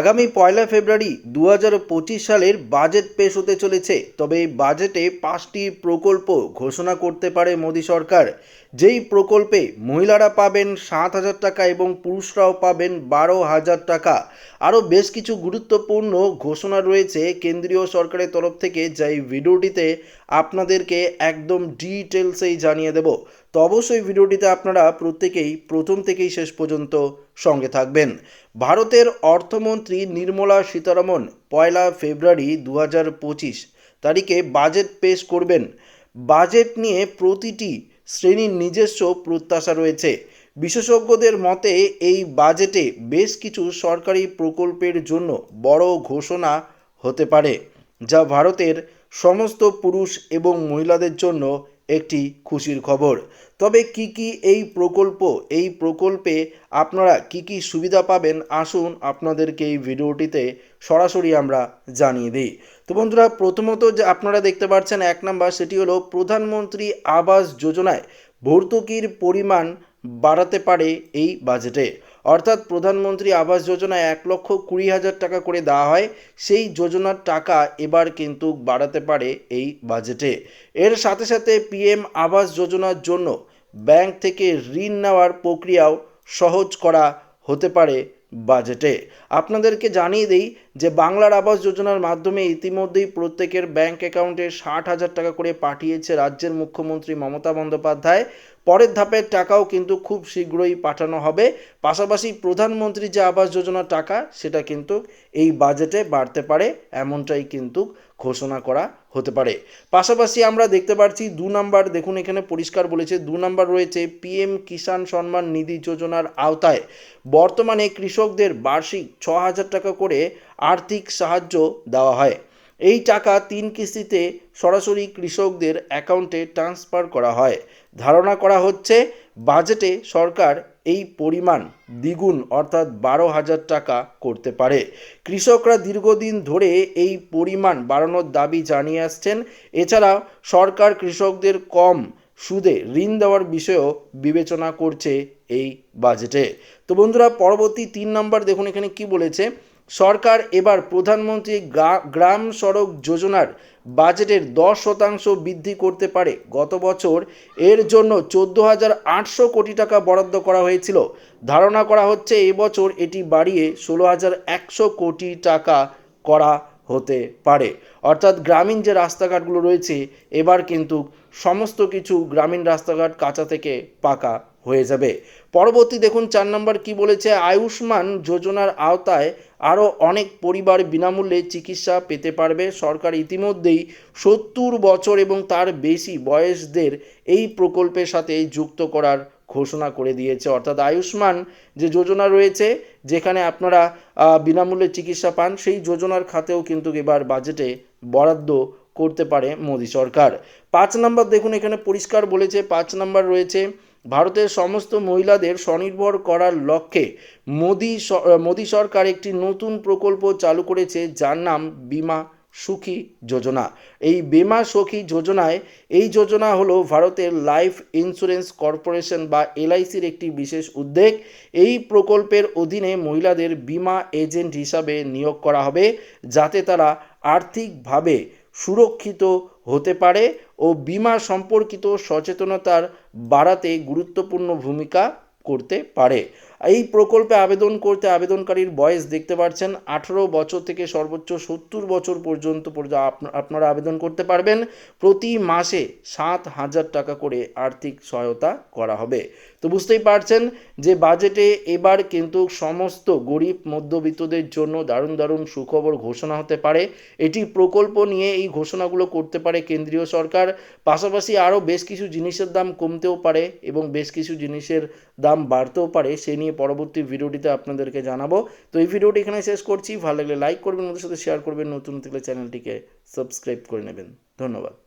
আগামী পয়লা ফেব্রুয়ারি দু হাজার পঁচিশ সালের বাজেট পেশ হতে চলেছে। তবে এই বাজেটে পাঁচটি প্রকল্প ঘোষণা করতে পারে মোদী সরকার। যেই প্রকল্পে মহিলারা পাবেন সাত হাজার টাকা এবং পুরুষরাও পাবেন বারো হাজার টাকা। আরও বেশ কিছু গুরুত্বপূর্ণ ঘোষণা রয়েছে। কেন্দ্রীয় সরকারের তরফ থেকে যা এই ভিডিওটিতে আপনাদেরকে একদম ডিটেলসেই জানিয়ে দেব। তো অবশ্যই ভিডিওটিতে আপনারা প্রত্যেকেই প্রথম থেকেই শেষ পর্যন্ত সঙ্গে থাকবেন। ভারতের অর্থমন্ত্রী নির্মলা সীতারামন পয়লা ফেব্রুয়ারি দু হাজার পঁচিশ তারিখে বাজেট পেশ করবেন। বাজেট নিয়ে প্রতিটি শ্রেণির নিজস্ব প্রত্যাশা রয়েছে। বিশেষজ্ঞদের মতে, এই বাজেটে বেশ কিছু সরকারি প্রকল্পের জন্য বড় ঘোষণা হতে পারে, যা ভারতের সমস্ত পুরুষ এবং মহিলাদের জন্য একটি খুশির খবর। তবে কি কি এই প্রকল্প, এই প্রকল্পে আপনারা কি কি সুবিধা পাবেন, আসুন আপনাদেরকে এই ভিডিওটিতে সরাসরি আমরা জানিয়ে দিই। তো বন্ধুরা, প্রথমত যে আপনারা দেখতে পাচ্ছেন এক নাম্বার, সেটি হলো প্রধানমন্ত্রী আবাস যোজনায় ভর্তুকির পরিমাণ বাড়াতে পারে এই বাজেটে। অর্থাৎ প্রধানমন্ত্রী আবাস যোজনায় এক লক্ষ কুড়ি হাজার টাকা করে দেওয়া হয়, সেই যোজনার টাকা এবার কিন্তু বাড়াতে পারে এই বাজেটে। এর সাথে সাথে পিএম আবাস যোজনার জন্য ব্যাংক থেকে ঋণ নেওয়ার প্রক্রিয়াও সহজ করা হতে পারে বাজেটে। আপনাদেরকে জানিয়ে দিই যে বাংলার আবাস যোজনার মাধ্যমে ইতিমধ্যেই প্রত্যেকের ব্যাংক অ্যাকাউন্টে ষাট হাজার টাকা করে পাঠিয়েছে রাজ্যের মুখ্যমন্ত্রী মমতা বন্দ্যোপাধ্যায়। পরের ধাপের টাকাও কিন্তু খুব শীঘ্রই পাঠানো হবে। পাশাপাশি প্রধানমন্ত্রী যে আবাস যোজনার টাকা, সেটা কিন্তু এই বাজেটে বাড়তে পারে, এমনটাই কিন্তু ঘোষণা করা হতে পারে। পাশাপাশি আমরা দেখতে পাচ্ছি দু নাম্বার, দেখুন এখানে পরিষ্কার বলেছে, দু নাম্বার রয়েছে পিএম কিষাণ সম্মান নিধি যোজনার আওতায়। বর্তমানে কৃষকদের বার্ষিক ছ হাজার টাকা করে আর্থিক সাহায্য দেওয়া হয়। এই টাকা তিন কিস্তিতে সরাসরি কৃষকদের অ্যাকাউন্টে ট্রান্সফার করা হয়। ধারণা করা হচ্ছে, বাজেটে সরকার এই পরিমাণ দ্বিগুণ অর্থাৎ বারো হাজার টাকা করতে পারে। কৃষকরা দীর্ঘদিন ধরে এই পরিমাণ বাড়ানোর দাবি জানিয়ে আসছেন। এছাড়া সরকার কৃষকদের কম সুদে ঋণ দেওয়ার বিষয়েও বিবেচনা করছে এই বাজেটে। তো বন্ধুরা, পরবর্তী তিন নম্বর দেখুন এখানে কি বলেছে। সরকার এবার প্রধানমন্ত্রী গ্রাম সড়ক যোজনার বাজেটের দশ শতাংশ বৃদ্ধি করতে পারে। গত বছর এর জন্য চোদ্দ হাজার আটশো কোটি টাকা বরাদ্দ করা হয়েছিল। ধারণা করা হচ্ছে এবছর এটি বাড়িয়ে ষোলো হাজার একশো কোটি টাকা করা হতে পারে। অর্থাৎ গ্রামীণ যে রাস্তাঘাটগুলো রয়েছে, এবার কিন্তু সমস্ত কিছু গ্রামীণ রাস্তাঘাট কাঁচা থেকে পাকা হয়ে যাবে। পরবর্তী দেখুন, চার নম্বর কি বলেছে? আয়ুষ্মান যোজনার আওতায় আরও অনেক পরিবার বিনামূল্যে চিকিৎসা পেতে পারবে। সরকার ইতিমধ্যেই সত্তর বছর এবং তার বেশি বয়সদের এই প্রকল্পের সাথে যুক্ত করার ঘোষণা করে দিয়েছে। অর্থাৎ আয়ুষ্মান যে যোজনা রয়েছে, যেখানে আপনারা বিনামূল্যে চিকিৎসা পান, সেই যোজনার খাতেও কিন্তু এবার বাজেটে বরাদ্দ করতে পারে মোদী সরকার। পাঁচ নম্বর দেখুন, এখানে পরিষ্কার বলেছে, পাঁচ নম্বর রয়েছে ভারতের সমস্ত মহিলাদের স্বনির্ভর করার লক্ষ্যে মোদি মোদী সরকার একটি নতুন প্রকল্প চালু করেছে যার নাম বিমা সুখী যোজনা। এই বিমা সুখী যোজনায় এই যোজনা হলো ভারতের লাইফ ইন্স্যুরেন্স কর্পোরেশন বা এলআইসির একটি বিশেষ উদ্যোগ। এই প্রকল্পের অধীনে মহিলাদের বিমা এজেন্ট হিসাবে নিয়োগ করা হবে যাতে তারা আর্থিকভাবে সুরক্ষিত হতে পারে ও বিমা সম্পর্কিত সচেতনতার বাড়াতে গুরুত্বপূর্ণ ভূমিকা করতে পারে। এই প্রকল্পে আবেদন করতে আবেদনকারীর বয়স দেখতে পাচ্ছেন আঠেরো বছর থেকে সর্বোচ্চ সত্তর বছর পর্যন্ত আপনারা আবেদন করতে পারবেন। প্রতি মাসে সাত হাজার টাকা করে আর্থিক সহায়তা করা হবে। তো বুঝতেই পারছেন যে বাজেটে এবার কিন্তু সমস্ত গরিব, মধ্যবিত্তদের জন্য দারুণ দারুণ সুখবর ঘোষণা হতে পারে। এটি প্রকল্প নিয়ে এই ঘোষণাগুলো করতে পারে কেন্দ্রীয় সরকার। পাশাপাশি আরও বেশ কিছু জিনিসের দাম কমতেও পারে এবং বেশ কিছু জিনিসের দাম বাড়তেও পারে। সে নিয়ে পরবর্তী ভিডিওটিতে আপনাদেরকে জানাব। তো এই ভিডিওটি এখানে শেষ করছি। ভালো লাগলে লাইক করবেন ওদের সাথে শেয়ার করবেন। নতুন থাকলে চ্যানেলটিকে সাবস্ক্রাইব করে নেবেন। ধন্যবাদ।